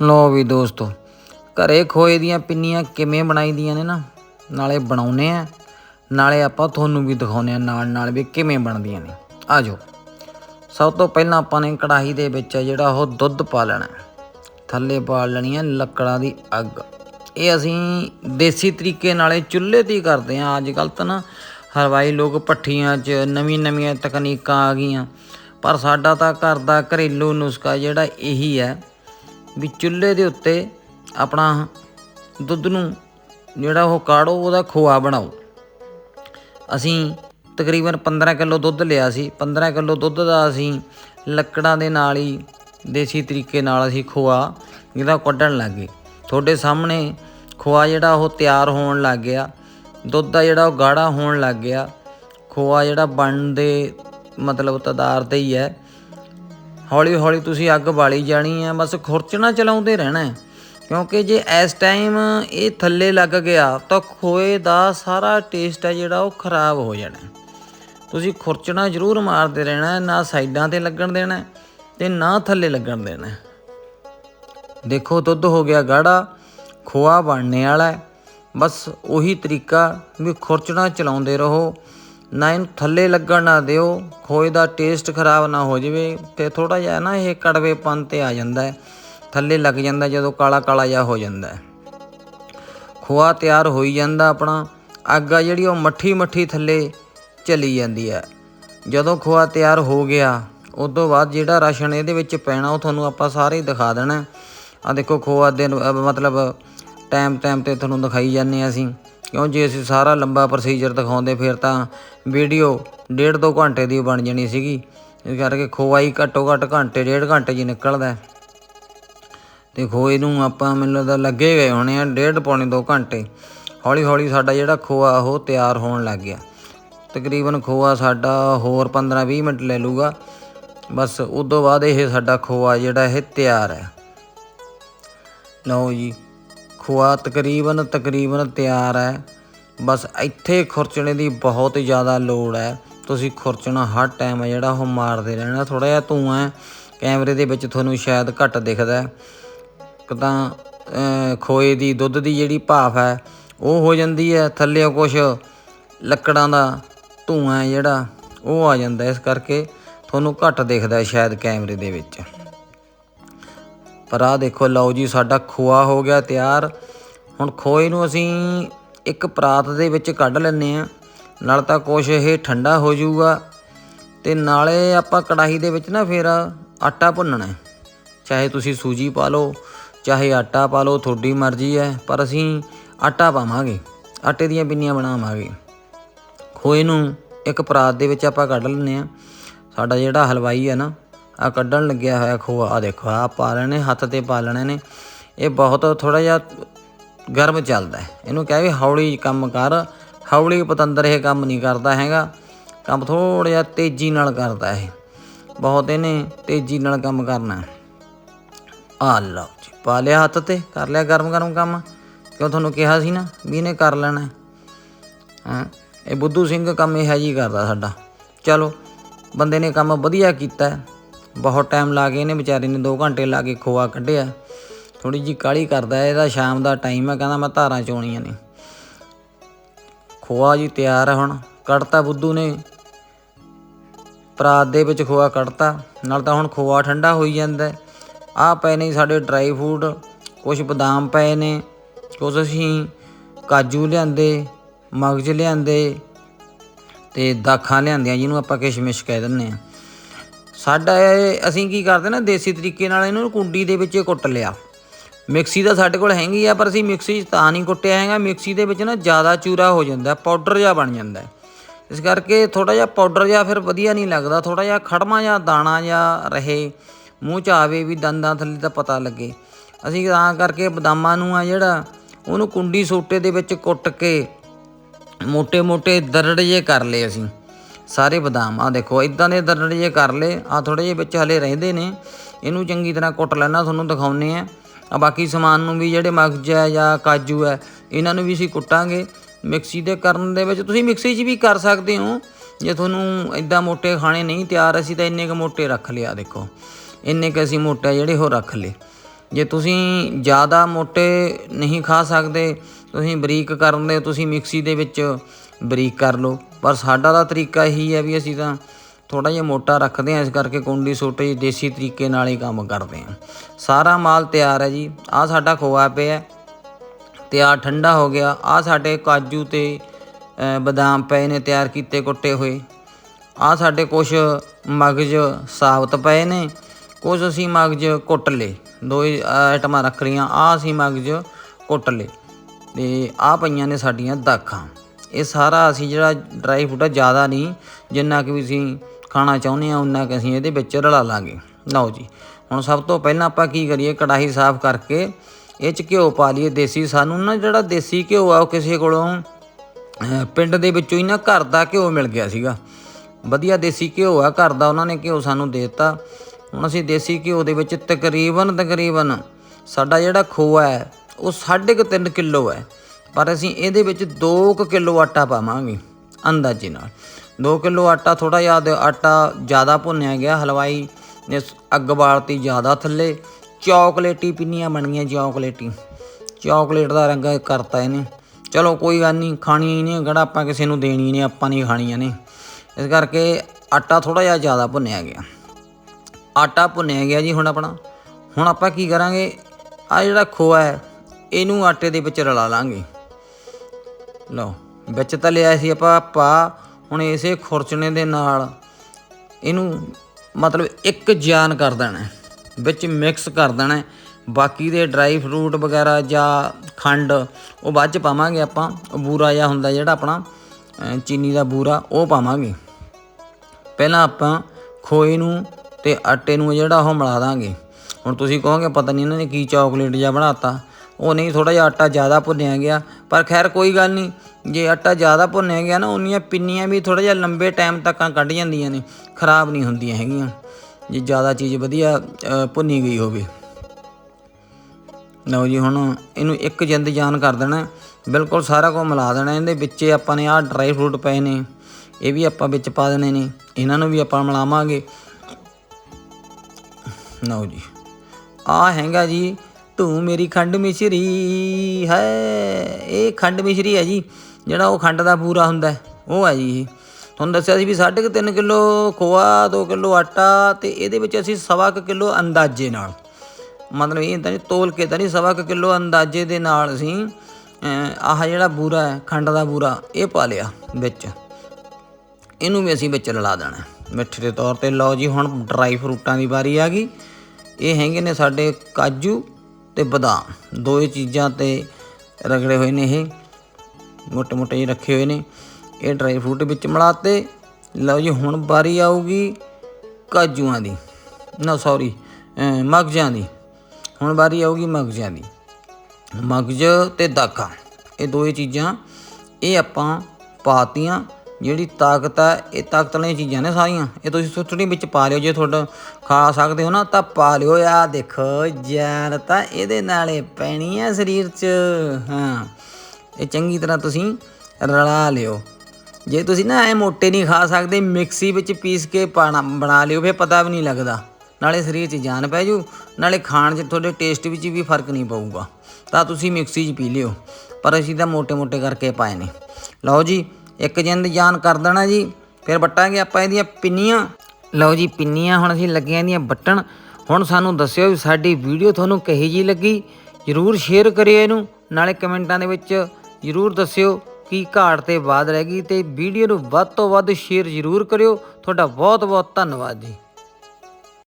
ਲੋ ਵੀ ਦੋਸਤੋ, ਘਰੇ ਖੋਏ ਦੀਆਂ ਪਿੰਨੀਆਂ ਕਿਵੇਂ ਬਣਾਈਦੀਆਂ ਨੇ ਨਾ, ਨਾਲੇ ਬਣਾਉਨੇ ਆ, ਨਾਲੇ ਆਪਾਂ ਤੁਹਾਨੂੰ ਵੀ ਦਿਖਾਉਨੇ ਆ ਨਾਲ ਨਾਲ ਵੀ ਕਿਵੇਂ ਬਣਦੀਆਂ ਨੇ। ਆ ਜਾਓ, ਸਭ ਤੋਂ ਪਹਿਲਾਂ ਆਪਾਂ ਨੇ ਕੜਾਹੀ ਦੇ ਵਿੱਚ ਜਿਹੜਾ ਉਹ ਦੁੱਧ ਪਾ ਲੈਣਾ ਥੱਲੇ ਪਾ ਲੈਣੀ ਹੈ ਲੱਕੜਾਂ ਦੀ ਅੱਗ। ਇਹ ਅਸੀਂ ਦੇਸੀ ਤਰੀਕੇ ਨਾਲੇ ਚੁੱਲ੍ਹੇ ਤੇ ਹੀ ਕਰਦੇ ਆ ਅੱਜ ਕੱਲ ਤਾਂ ਨਾ ਹਲਵਾਈ ਲੋਕ ਭੱਠੀਆਂ 'ਚ ਨਵੀਂ ਨਵੀਆਂ ਤਕਨੀਕਾਂ ਆ ਗਈਆਂ, ਪਰ ਸਾਡਾ ਤਾਂ ਘਰ ਦਾ ਘਰੇਲੂ ਨੁਸਖਾ ਜਿਹੜਾ ਇਹੀ ਹੈ ਵੀ ਚੁੱਲ੍ਹੇ ਦੇ ਉੱਤੇ ਆਪਣਾ ਦੁੱਧ ਨੂੰ ਜਿਹੜਾ ਉਹ ਕਾੜੋ, ਉਹਦਾ ਖੋਆ ਬਣਾਓ। ਅਸੀਂ ਤਕਰੀਬਨ 15 ਕਿਲੋ ਦੁੱਧ ਲਿਆ ਸੀ। 15 ਕਿਲੋ ਦੁੱਧ ਦਾ ਅਸੀਂ ਲੱਕੜਾਂ ਦੇ ਨਾਲ ਹੀ, ਦੇਸੀ ਤਰੀਕੇ ਨਾਲ ਅਸੀਂ ਖੋਆ, ਜਿਹਦਾ ਕੱਢਣ ਲੱਗੇ ਤੁਹਾਡੇ ਸਾਹਮਣੇ ਖੋਆ ਜਿਹੜਾ ਉਹ ਤਿਆਰ ਹੋਣ ਲੱਗ ਗਿਆ। ਦੁੱਧ ਦਾ ਜਿਹੜਾ ਉਹ ਗਾੜਾ ਹੋਣ ਲੱਗ ਗਿਆ। ਖੋਆ ਜਿਹੜਾ ਬਣਨ ਦੇ ਮਤਲਬ ਤਦਾਰ ਤੇ ਹੀ ਹੈ। ਹੌਲੀ ਹੌਲੀ ਤੁਸੀਂ ਅੱਗ ਬਾਲੀ ਜਾਣੀ ਹੈ ਬਸ ਖੁਰਚਣਾ ਚਲਾਉਂਦੇ ਰਹਿਣਾ ਹੈ। ਕਿਉਂਕਿ ਜੇ ਇਸ ਟਾਈਮ ਇਹ ਥੱਲੇ ਲੱਗ ਗਿਆ, ਤਾਂ ਖੋਏ ਦਾ ਸਾਰਾ ਟੇਸਟ ਹੈ ਜਿਹੜਾ, ਉਹ ਖਰਾਬ ਹੋ ਜਾਣਾ ਤੁਸੀਂ ਖੁਰਚਣਾ ਜ਼ਰੂਰ ਮਾਰਦੇ ਰਹਿਣਾ ਨਾ ਸਾਈਡਾਂ ਤੇ ਲੱਗਣ ਦੇਣਾ ਹੈ ਤੇ ਨਾ ਥੱਲੇ ਲੱਗਣ ਦੇਣਾ ਦੇਖੋ, ਦੁੱਧ ਹੋ ਗਿਆ ਗਾੜਾ, ਖੋਆ ਬਣਨੇ ਵਾਲਾ ਬਸ ਉਹੀ ਤਰੀਕਾ ਵੀ ਖੁਰਚਣਾ ਚਲਾਉਂਦੇ ਰਹੋ। ਨਾ ਇਹਨੂੰ ਥੱਲੇ ਲੱਗਣ ਨਾ ਦਿਓ, ਖੋਏ ਦਾ ਟੇਸਟ ਖਰਾਬ ਨਾ ਹੋ ਜਾਵੇ ਤੇ ਥੋੜਾ ਜਿਹਾ ਨਾ ਇਹ ਕੜਵੇਪਨ ਤੇ ਆ ਜਾਂਦਾ ਹੈ। ਥੱਲੇ ਲੱਗ ਜਾਂਦਾ ਜਦੋਂ ਕਾਲਾ ਕਾਲਾ ਜਿਹਾ ਹੋ ਜਾਂਦਾ ਹੈ। ਖੋਆ ਤਿਆਰ ਹੋਈ ਜਾਂਦਾ ਆਪਣਾ, ਅੱਗ ਆ ਜਿਹੜੀ ਉਹ ਮੱਠੀ ਮੱਠੀ ਥੱਲੇ ਚਲੀ ਜਾਂਦੀ ਹੈ। ਜਦੋਂ ਖੋਆ ਤਿਆਰ ਹੋ ਗਿਆ ਉਸ ਤੋਂ ਬਾਅਦ ਜਿਹੜਾ ਰਾਸ਼ਨ ਇਹਦੇ ਵਿੱਚ ਪੈਣਾ ਉਹ ਤੁਹਾਨੂੰ ਆਪਾਂ ਸਾਰੇ ਹੀ ਦਿਖਾ ਦੇਣਾ ਆ ਦੇਖੋ ਖੋਆ ਦੇ ਮਤਲਬ ਟਾਈਮ ਟਾਈਮ ਤੇ ਤੁਹਾਨੂੰ ਦਿਖਾਈ ਜਾਂਦੇ ਹਾਂ ਅਸੀਂ। ਕਿਉਂ ਜੇ ਅਸੀਂ ਸਾਰਾ ਲੰਬਾ ਪ੍ਰੋਸੀਜਰ ਦਿਖਾਉਂਦੇ, ਫਿਰ ਤਾਂ ਵੀਡੀਓ ਡੇਢ ਦੋ ਘੰਟੇ ਦੀ ਬਣ ਜਾਣੀ ਸੀਗੀ। ਇਸ ਕਰਕੇ ਖੋਆ ਹੀ ਘੱਟੋ ਘੱਟ ਘੰਟੇ, ਡੇਢ ਘੰਟੇ 'ਚ ਨਿਕਲਦਾ ਹੈ। ਤੇ ਖੋਏ ਨੂੰ ਆਪਾਂ ਮੈਨੂੰ ਲੱਗਦਾ ਲੱਗੇ ਗਏ ਹੋਣੇ ਆ ਡੇਢ ਪੌਣੇ 2 ਘੰਟੇ। ਹੌਲੀ ਹੌਲੀ ਸਾਡਾ ਜਿਹੜਾ ਖੋਆ, ਉਹ ਤਿਆਰ ਹੋਣ ਲੱਗ ਗਿਆ। ਤਕਰੀਬਨ ਖੋਆ ਸਾਡਾ ਹੋਰ 15-20 ਮਿੰਟ ਲੈ ਲੂਗਾ। ਬਸ ਉਸ ਤੋਂ ਬਾਅਦ ਇਹ ਸਾਡਾ ਖੋਆ ਜਿਹੜਾ, ਇਹ ਤਿਆਰ ਹੈ। ਲਓ ਜੀ। ਖੋਆ ਤਕਰੀਬਨ ਤਕਰੀਬਨ ਤਿਆਰ ਹੈ। ਬਸ ਇੱਥੇ ਖੁਰਚਣੇ ਦੀ ਬਹੁਤ ਜ਼ਿਆਦਾ ਲੋੜ ਹੈ। ਤੁਸੀਂ ਖੁਰਚਣਾ ਹਰ ਟਾਈਮ ਹੈ ਜਿਹੜਾ ਉਹ ਮਾਰਦੇ ਰਹਿਣਾ। ਥੋੜਾ ਜਿਹਾ ਧੂਆਂ ਕੈਮਰੇ ਦੇ ਵਿੱਚ ਤੁਹਾਨੂੰ ਸ਼ਾਇਦ ਘੱਟ ਦਿਖਦਾ ਹੈ। ਇੱਕ ਤਾਂ ਖੋਏ ਦੀ ਦੁੱਧ ਦੀ ਜਿਹੜੀ ਭਾਫ ਹੈ, ਉਹ ਹੋ ਜਾਂਦੀ ਹੈ। ਥੱਲੇ ਕੁਝ ਲੱਕੜਾਂ ਦਾ ਧੂਆਂ ਹੈ ਜਿਹੜਾ, ਉਹ ਆ ਜਾਂਦਾ ਇਸ ਕਰਕੇ ਤੁਹਾਨੂੰ ਘੱਟ ਦਿਖਦਾ ਸ਼ਾਇਦ ਕੈਮਰੇ ਦੇ ਵਿੱਚ। ਪਰ ਆਹ ਦੇਖੋ, ਲਓ ਜੀ, ਸਾਡਾ ਖੋਆ ਹੋ ਗਿਆ ਤਿਆਰ। ਹੁਣ ਖੋਏ ਨੂੰ ਅਸੀਂ ਇੱਕ ਪਰਾਤ ਦੇ ਵਿੱਚ ਕੱਢ ਲੈਨੇ ਆ ਨਾਲ ਤਾਂ ਕੁਛ ਇਹ ਠੰਡਾ ਹੋ ਜਾਊਗਾ। ਤੇ ਨਾਲੇ ਆਪਾਂ ਕੜਾਹੀ ਦੇ ਵਿੱਚ ਨਾ ਫਿਰ ਆਟਾ ਭੁੰਨਣਾ ਚਾਹੇ ਤੁਸੀਂ ਸੂਜੀ ਪਾ ਲਓ, ਚਾਹੇ ਆਟਾ ਪਾ ਲਓ, ਤੁਹਾਡੀ ਮਰਜ਼ੀ ਹੈ, ਪਰ ਅਸੀਂ ਆਟਾ ਪਾਵਾਂਗੇ। ਆਟੇ ਦੀਆਂ ਪਿੰਨੀਆਂ ਬਣਾਵਾਂਗੇ। ਖੋਏ ਨੂੰ ਇੱਕ ਪਰਾਤ ਦੇ ਵਿੱਚ ਆਪਾਂ ਕੱਢ ਲੈਂਦੇ ਆ ਸਾਡਾ ਜਿਹੜਾ ਹਲਵਾਈ ਹੈ ਨਾ ਆ ਕੱਢਣ ਲੱਗਿਆ ਹੋਇਆ ਖੋਆ ਆ ਦੇਖੋ ਆ ਪਾ ਲੈਣੇ, ਹੱਥ ਤੇ ਪਾ ਲੈਣੇ ਨੇ। ਇਹ ਬਹੁਤ ਥੋੜਾ ਜਿਹਾ ਗਰਮ ਚੱਲਦਾ ਇਹਨੂੰ ਕਹਿ ਵੀ ਹੌਲੀ ਕੰਮ ਕਰ, ਹੌਲੀ ਪਤੰਦਰ ਇਹ ਕੰਮ ਨਹੀਂ ਕਰਦਾ ਹੈਗਾ। ਕੰਮ ਥੋੜਾ ਜਿਹਾ ਤੇਜ਼ੀ ਨਾਲ ਕਰਦਾ ਇਹ। ਬਹੁਤ ਇਹਨੇ ਤੇਜ਼ੀ ਨਾਲ ਕੰਮ ਕਰਨਾ। ਆ ਲਓ ਜੀ, ਪਾ ਲਿਆ ਹੱਥ ਤੇ, ਕਰ ਲਿਆ ਗਰਮ ਗਰਮ ਕੰਮ। ਕਿਉਂ ਤੁਹਾਨੂੰ ਕਿਹਾ ਸੀ ਨਾ ਵੀ ਇਹਨੇ ਕਰ ਲੈਣਾ ਹੈ। ਹਾਂ, ਇਹ ਬੁੱਧੂ ਸਿੰਘ ਕੰਮ ਇਹ ਹੈ ਜੀ ਕਰਦਾ ਸਾਡਾ। ਚਲੋ, ਬੰਦੇ ਨੇ ਕੰਮ ਵਧੀਆ ਕੀਤਾ ਬਹੁਤ ਟਾਈਮ ਲਾ ਕੇ ਇਹਨੇ ਵਿਚਾਰੇ ਨੇ 2 ਘੰਟੇ ਲਾ ਕੇ ਖੋਆ ਕੱਢਿਆ। ਥੋੜੀ ਜੀ ਕਾਲੀ ਕਰਦਾ ਇਹਦਾ ਸ਼ਾਮ ਦਾ ਟਾਈਮ ਹੈ, ਕਹਿੰਦਾ ਮੈਂ ਧਾਰਾਂ ਚੋਣੀਆਂ ਨੇ। ਖੋਆ ਜੀ ਤਿਆਰ ਹੈ ਹੁਣ, ਕੱਢਤਾ ਬੁੱਧੂ ਨੇ। ਪਰਾਤ ਦੇ ਵਿੱਚ ਖੋਆ ਕੱਢਤਾ, ਨਾਲ ਤਾਂ ਹੁਣ ਖੋਆ ਠੰਡਾ ਹੋਈ ਜਾਂਦਾ ਆ ਪਏ ਨੇ ਸਾਡੇ ਡਰਾਈ ਫੂਡ ਕੁਝ ਬਦਾਮ ਪਏ ਨੇ ਕੁਝ ਅਸੀਂ ਕਾਜੂ ਲਿਆਂਦੇ, ਮਗਜ ਲਿਆਂਦੇ ਤੇ ਦਾਖਾਂ ਲਿਆਂਦੀਆਂ ਜਿਹਨੂੰ ਆਪਾਂ ਕਿਸ਼ਮਿਸ਼ ਕਹਿ ਦਿੰਦੇ ਆ ਸਾਡਾ ਇਹ- ਅਸੀਂ ਕੀ ਕਰਦੇ ਨਾ, ਦੇਸੀ ਤਰੀਕੇ ਨਾਲ ਇਹਨੂੰ ਕੁੰਡੀ ਦੇ ਵਿੱਚ ਕੁੱਟ ਲਿਆ। ਮਿਕਸੀ ਤਾਂ ਸਾਡੇ ਕੋਲ ਹੈਗੀ ਆ, ਪਰ ਅਸੀਂ ਮਿਕਸੀ 'ਚ ਤਾਂ ਨਹੀਂ ਕੁੱਟਿਆ ਹੈਗਾ। ਮਿਕਸੀ ਦੇ ਵਿੱਚ ਨਾ ਜ਼ਿਆਦਾ ਚੂਰਾ ਹੋ ਜਾਂਦਾ, ਪਾਊਡਰ ਜਿਹਾ ਬਣ ਜਾਂਦਾ ਇਸ ਕਰਕੇ ਥੋੜਾ ਜਿਹਾ ਪਾਊਡਰ ਜਿਹਾ ਫਿਰ ਵਧੀਆ ਨਹੀਂ ਲੱਗਦਾ ਥੋੜਾ ਜਿਹਾ ਖੜਮਾ ਜਾਂ ਦਾਣਾ ਜਾਂ ਰਹੇ, ਮੂੰਹ 'ਚ ਆਵੇ ਵੀ ਦੰਦਾਂ ਥੱਲੇ ਤਾਂ ਪਤਾ ਲੱਗੇ। ਅਸੀਂ ਤਾਂ ਕਰਕੇ ਬਦਾਮਾਂ ਨੂੰ ਆ ਜਿਹੜਾ, ਉਹਨੂੰ ਕੁੰਡੀ ਸੋਟੇ ਦੇ ਵਿੱਚ ਕੁੱਟ ਕੇ ਮੋٹے-ਮੋٹے ਦਰੜ ਜੇ ਕਰ ਲਏ ਅਸੀਂ। ਸਾਰੇ ਬਦਾਮ। ਆ ਦੇਖੋ ਇਦਾਂ ਦੇ ਦਰੜ ਜੇ ਕਰ ਲੇ ਆ ਥੋੜੇ ਜਿਹੇ ਵਿੱਚ ਹਲੇ ਰਹਿੰਦੇ ਨੇ। ਇਹਨੂੰ ਚੰਗੀ ਤਰ੍ਹਾਂ ਕੁੱਟ ਲੈਣਾ, ਤੁਹਾਨੂੰ ਦਿਖਾਉਨੇ ਆ ਆ ਬਾਕੀ ਸਮਾਨ ਨੂੰ ਵੀ ਜਿਹੜੇ ਮਗਜ ਹੈ ਜਾਂ ਕਾਜੂ ਹੈ, ਇਹਨਾਂ ਨੂੰ ਵੀ ਅਸੀਂ ਕੁੱਟਾਂਗੇ। ਮਿਕਸੀ ਦੇ ਕਰਨ ਦੇ ਵਿੱਚ ਤੁਸੀਂ ਮਿਕਸੀ 'ਚ ਵੀ ਕਰ ਸਕਦੇ ਹੋ। ਜੇ ਤੁਹਾਨੂੰ ਇਦਾਂ ਮੋਟੇ ਖਾਣੇ ਨਹੀਂ ਤਿਆਰ, ਅਸੀਂ ਤਾਂ ਇੰਨੇ ਕੁ ਮੋਟੇ ਰੱਖ ਲਿਆ ਦੇਖੋ। ਇੰਨੇ ਕੁ ਅਸੀਂ ਮੋਟੇ ਜਿਹੜੇ ਉਹ ਰੱਖ ਲਏ। ਜੇ ਤੁਸੀਂ ਜ਼ਿਆਦਾ ਮੋਟੇ ਨਹੀਂ ਖਾ ਸਕਦੇ, ਤੁਸੀਂ ਬਰੀਕ ਕਰਨ ਦੇ ਤੁਸੀਂ ਮਿਕਸੀ ਦੇ ਵਿੱਚ ਬਰੀਕ ਕਰ ਲਓ। ਪਰ ਸਾਡਾ ਦਾ ਤਰੀਕਾ ਇਹੀ ਹੈ ਵੀ ਅਸੀਂ ਤਾਂ ਥੋੜਾ ਜਿਹਾ ਮੋਟਾ ਰੱਖਦੇ ਹਾਂ, ਇਸ ਕਰਕੇ ਕੁੰਡੀ ਸੋਟੇ ਦੇਸੀ ਤਰੀਕੇ ਨਾਲ ਹੀ ਕੰਮ ਕਰਦੇ ਹਾਂ। ਸਾਰਾ ਮਾਲ ਤਿਆਰ ਹੈ ਜੀ। ਆਹ ਸਾਡਾ ਖੋਆ ਪਿਆ। ਹੈ ਤੇ ਆ ਠੰਡਾ ਹੋ ਗਿਆ। ਆ ਸਾਡੇ ਕਾਜੂ ਤੇ ਬਦਾਮ ਪਏ ਨੇ, ਤਿਆਰ ਕੀਤੇ ਕੁੱਟੇ ਹੋਏ। ਆ ਸਾਡੇ ਕੁਝ ਮਗਜ ਸਾਬਤ ਪਏ ਨੇ। ਕੁਝ ਅਸੀਂ ਮਗਜ ਕੁੱਟ ਲਏ। ਦੋ ਹੀ ਆਈਟਮਾਂ ਰੱਖ ਲਈਆਂ। ਆ ਅਸੀਂ ਮਗਜ ਕੁੱਟ ਲਏ। ਤੇ ਆ ਪਈਆਂ ਨੇ ਸਾਡੀਆਂ ਦਾਖਾਂ। ਇਹ ਸਾਰਾ ਅਸੀਂ ਜਿਹੜਾ ਡਰਾਈ ਫਰੂਟ ਆ, ਜ਼ਿਆਦਾ ਨਹੀਂ, ਜਿੰਨਾ ਕਿ ਵੀ ਅਸੀਂ ਖਾਣਾ ਚਾਹੁੰਦੇ ਆ ਉਨਾ ਕਿ ਅਸੀਂ ਇਹਦੇ ਵਿੱਚ ਰਲਾ ਲਾਂਗੇ। ਲਓ ਜੀ, ਹੁਣ ਸਭ ਤੋਂ ਪਹਿਲਾਂ ਆਪਾਂ ਕੀ ਕਰੀਏ, ਕੜਾਹੀ ਸਾਫ਼ ਕਰਕੇ ਇਹ ਚ ਘਿਓ ਪਾ ਲਈਏ, ਦੇਸੀ। ਸਾਨੂੰ ਨਾ ਜਿਹੜਾ ਦੇਸੀ ਘਿਓ ਆ, ਉਹ ਕਿਸੇ ਕੋਲੋਂ ਪਿੰਡ ਦੇ ਵਿੱਚੋਂ ਹੀ ਨਾ ਘਰ ਦਾ ਘਿਓ ਮਿਲ ਗਿਆ ਸੀਗਾ। ਵਧੀਆ ਦੇਸੀ ਘਿਓ ਆ, ਘਰ ਦਾ ਉਹਨਾਂ ਨੇ ਘਿਓ ਸਾਨੂੰ ਦੇ ਦਿੱਤਾ। ਹੁਣ ਅਸੀਂ ਦੇਸੀ ਘਿਓ ਦੇ ਵਿੱਚ ਤਕਰੀਬਨ ਤਕਰੀਬਨ ਸਾਡਾ ਜਿਹੜਾ ਖੋਆ ਹੈ, ਉਹ 3.5 ਕਿਲੋ ਹੈ। ਪਰ ਅਸੀਂ ਇਹਦੇ ਵਿੱਚ 2 ਕਿਲੋ ਆਟਾ ਪਾਵਾਂਗੇ ਅੰਦਾਜ਼ੇ ਨਾਲ। 2 ਕਿਲੋ ਆਟਾ ਥੋੜਾ ਜਿਹਾ ਦੇ- ਆਟਾ ਜ਼ਿਆਦਾ ਭੁੰਨਿਆ ਗਿਆ, ਹਲਵਾਈ ਨੇ ਅੱਗ ਬਾਲਤੀ ਜ਼ਿਆਦਾ ਥੱਲੇ। ਚੌਕਲੇਟੀ ਪਿੰਨੀਆਂ ਬਣ ਗਈਆਂ ਚੌਕਲੇਟੀ। ਚਾਕਲੇਟ ਦਾ ਰੰਗ ਕਰਤਾ ਇਹਨੇ। ਚਲੋ ਕੋਈ ਗੱਲ ਨਹੀਂ ਖਾਣੀ ਹੀ ਕਿਹੜਾ ਆਪਾਂ ਕਿਸੇ ਨੂੰ ਦੇਣੀ ਨੇ, ਆਪਾਂ ਨਹੀਂ ਖਾਣੀਆਂ ਨੇ। ਇਸ ਕਰਕੇ ਆਟਾ ਥੋੜਾ ਜਿਹਾ ਜ਼ਿਆਦਾ ਭੁੰਨਿਆ ਗਿਆ। ਆਟਾ ਭੁੰਨਿਆ ਗਿਆ ਜੀ ਹੁਣ ਆਪਣਾ। ਹੁਣ ਆਪਾਂ ਕੀ ਕਰਾਂਗੇ? ਆ ਜਿਹੜਾ ਖੋਆ ਹੈ, ਇਹਨੂੰ ਆਟੇ ਦੇ ਵਿੱਚ ਰਲਾ ਲਾਂਗੇ। ਲਓ, ਵਿੱਚ ਤਾਂ ਲਿਆ ਸੀ ਆਪਾਂ ਪਾ ਹੁਣ ਇਸੇ ਖੁਰਚਣੇ ਦੇ ਨਾਲ ਇਹਨੂੰ ਮਤਲਬ ਇੱਕ ਜਾਨ ਕਰ ਦੇਣਾ ਵਿੱਚ ਮਿਕਸ ਕਰ ਦੇਣਾ ਬਾਕੀ ਦੇ ਡਰਾਈ ਫਰੂਟ ਵਗੈਰਾ ਜਾਂ ਖੰਡ, ਉਹ ਬਾਅਦ ਚ ਪਾਵਾਂਗੇ ਆਪਾਂ ਬੂਰਾ ਜਿਹਾ ਹੁੰਦਾ ਜਿਹੜਾ ਆਪਣਾ ਚੀਨੀ ਦਾ ਬੂਰਾ, ਉਹ ਪਾਵਾਂਗੇ। ਪਹਿਲਾਂ ਆਪਾਂ ਖੋਏ ਨੂੰ ਤੇ ਆਟੇ ਨੂੰ ਜਿਹੜਾ ਉਹ ਮਿਲਾ ਦਾਂਗੇ। ਹੁਣ ਤੁਸੀਂ ਕਹੋਗੇ, ਪਤਾ ਨਹੀਂ ਇਹਨਾਂ ਨੇ ਕੀ ਚਾਕਲੇਟ ਜਿਹਾ ਬਣਾਤਾ। ਉਹ ਨਹੀਂ ਥੋੜਾ ਜਿਹਾ ਆਟਾ ਜ਼ਿਆਦਾ ਭੁੰਨਿਆ ਗਿਆ, ਪਰ ਖੈਰ ਕੋਈ ਗੱਲ ਨਹੀਂ ਜੇ ਆਟਾ ਜ਼ਿਆਦਾ ਭੁੰਨਿਆ ਗਿਆ ਨਾ, ਉਨੀਆਂ ਪਿੰਨੀਆਂ ਵੀ ਥੋੜਾ ਜਿਹਾ ਲੰਬੇ ਟਾਈਮ ਤੱਕ ਕੱਢ ਜਾਂਦੀਆਂ ਨੇ, ਖਰਾਬ ਨਹੀਂ ਹੁੰਦੀਆਂ ਹੈਗੀਆਂ। ਜੇ ਜ਼ਿਆਦਾ ਚੀਜ਼ ਵਧੀਆ ਭੁੰਨੀ ਗਈ ਹੋਵੇ। ਲਓ ਜੀ, ਹੁਣ ਇਹਨੂੰ ਇੱਕ ਜਿੰਦ ਜਾਨ ਕਰ ਦੇਣਾ। ਬਿਲਕੁਲ ਸਾਰਾ ਕੁਝ ਮਿਲਾ ਦੇਣਾ। ਇਹਦੇ ਵਿੱਚ ਆਪਾਂ ਨੇ ਆਹ ਡਰਾਈ ਫਰੂਟ ਪਏ ਨੇ। ਇਹ ਵੀ ਆਪਾਂ ਵਿੱਚ ਪਾ ਦੇਣੇ ਨੇ। ਇਹਨਾਂ ਨੂੰ ਵੀ ਆਪਾਂ ਮਿਲਾਵਾਂਗੇ। ਲਓ ਜੀ। ਆ ਹੈਗਾ ਜੀ, ਤੂੰ ਮੇਰੀ ਖੰਡ ਮਿਸ਼ਰੀ। ਹੈ, ਇਹ ਖੰਡ ਮਿਸ਼ਰੀ ਹੈ ਜੀ। ਜਿਹੜਾ ਉਹ ਖੰਡ ਦਾ ਪੂਰਾ ਹੁੰਦਾ ਉਹ ਹੈ ਜੀ ਇਹ। ਤੁਹਾਨੂੰ ਦੱਸਿਆ ਸੀ ਵੀ 3.5 ਕਿਲੋ ਖੋਆ 2 ਕਿਲੋ ਆਟਾ ਤੇ ਇਹਦੇ ਵਿੱਚ ਅਸੀਂ ਸਵਾ ਕੁ ਕਿਲੋ ਅੰਦਾਜ਼ੇ ਨਾਲ। ਮਤਲਬ ਇਹ ਤਾਂ ਨਹੀਂ ਤੋਲ ਕੇ ਤਾਂ ਨਹੀਂ, ਸਵਾ ਕੁ ਕਿਲੋ ਅੰਦਾਜ਼ੇ ਦੇ ਨਾਲ ਅਸੀਂ ਆਹ ਜਿਹੜਾ ਬੂਰਾ ਹੈ, ਖੰਡ ਦਾ ਬੂਰਾ, ਇਹ ਪਾ ਲਿਆ ਵਿੱਚ। ਇਹਨੂੰ ਵੀ ਅਸੀਂ ਵਿੱਚ ਰਲਾ ਦੇਣਾ ਮਿੱਠੇ ਦੇ ਤੌਰ ਤੇ ਲਓ ਜੀ, ਹੁਣ ਡਰਾਈ ਫਰੂਟਾਂ ਦੀ ਵਾਰੀ ਆ ਗਈ। ਇਹ ਹੈਗੇ ਨੇ ਸਾਡੇ ਕਾਜੂ ਤੇ ਬਦਾਮ। ਦੋਏ ਚੀਜ਼ਾਂ ਤੇ ਰਗੜੇ ਹੋਏ ਨੇ ਇਹ। ਮੋਟੇ ਮੋਟੇ ਜਿਹੇ ਰੱਖੇ ਹੋਏ ਨੇ। ਇਹ ਡਰਾਈ ਫਰੂਟ ਵਿੱਚ ਮਿਲਾਤੇ। ਲਓ ਜੀ, ਹੁਣ ਵਾਰੀ ਆਊਗੀ ਕਾਜੂਆਂ ਦੀ। ਨਾ ਸੌਰੀ ਮਗਜਾਂ ਦੀ। ਹੁਣ ਵਾਰੀ ਆਊਗੀ ਮਗਜਾਂ ਦੀ। ਮਗਜ ਤੇ ਦਾਖਾ, ਇਹ ਦੋਏ ਚੀਜ਼ਾਂ। ਇਹ ਆਪਾਂ ਪਾਤੀਆਂ, ਜਿਹੜੀ ਤਾਕਤ ਆ, ਇਹ ਤਾਕਤ ਵਾਲੀਆਂ ਚੀਜ਼ਾਂ ਨੇ ਸਾਰੀਆਂ। ਇਹ ਤੁਸੀਂ ਸੁੱਟਣੀ ਵਿੱਚ ਪਾ ਲਿਓ, ਜੇ ਤੁਹਾਡਾ ਖਾ ਸਕਦੇ ਹੋ ਨਾ, ਤਾਂ ਪਾ ਲਿਓ। ਆ ਦੇਖੋ, ਜਾਨ ਤਾਂ ਇਹਦੇ ਨਾਲੇ ਪੈਣੀ ਹੈ ਸਰੀਰ 'ਚ। ਹਾਂ। ਇਹ ਚੰਗੀ ਤਰ੍ਹਾਂ ਤੁਸੀਂ ਰਲਾ ਲਿਓ। ਜੇ ਤੁਸੀਂ ਨਾ ਇਹ ਮੋਟੇ ਨਹੀਂ ਖਾ ਸਕਦੇ, ਮਿਕਸੀ ਵਿੱਚ ਪੀਸ ਕੇ ਪਾਣਾ, ਬਣਾ ਲਿਓ ਫੇ ਪਤਾ ਵੀ ਨਹੀਂ ਲੱਗਦਾ। ਨਾਲੇ ਸਰੀਰ 'ਚ ਜਾਨ ਪੈ ਜੂ, ਨਾਲੇ ਖਾਣ 'ਚ ਤੁਹਾਡੇ ਟੇਸਟ ਵਿੱਚ ਵੀ ਫ਼ਰਕ ਨਹੀਂ ਪਊਗਾ। ਤਾਂ ਤੁਸੀਂ ਮਿਕਸੀ 'ਚ ਪੀ ਲਿਓ, ਪਰ ਅਸੀਂ ਤਾਂ ਮੋٹے-ਮੋٹے ਕਰਕੇ ਪਾਏ ਨੇ। ਲਓ ਜੀ, ਇੱਕ ਜਿੰਦ ਜਾਨ ਕਰ ਦੇਣਾ ਜੀ, ਫਿਰ ਵੱਟਾਂਗੇ ਆਪਾਂ ਇਹਦੀਆਂ ਪਿੰਨੀਆਂ। ਲਓ ਜੀ, ਪਿੰਨੀਆਂ ਹੁਣ ਅਸੀਂ ਲੱਗੀਆਂ ਇਹਦੀਆਂ ਵੱਟਣ। ਹੁਣ ਸਾਨੂੰ ਦੱਸਿਓ ਵੀ ਸਾਡੀ ਵੀਡੀਓ ਤੁਹਾਨੂੰ ਕਿਹੋ ਜੀ ਲੱਗੀ, ਜ਼ਰੂਰ ਸ਼ੇਅਰ ਕਰਿਓ ਇਹਨੂੰ, ਨਾਲੇ ਕਮੈਂਟਾਂ ਦੇ ਵਿੱਚ ਜਰੂਰ ਦੱਸਿਓ ਕੀ ਘਾਟ ਤੇ ਬਾਦ ਰਹਿ ਗਈ ਤੇ ਵੀਡੀਓ ਨੂੰ ਵੱਧ ਤੋਂ ਵੱਧ ਸ਼ੇਅਰ ਜਰੂਰ ਕਰਿਓ। ਤੁਹਾਡਾ ਬਹੁਤ ਬਹੁਤ ਧੰਨਵਾਦ ਜੀ।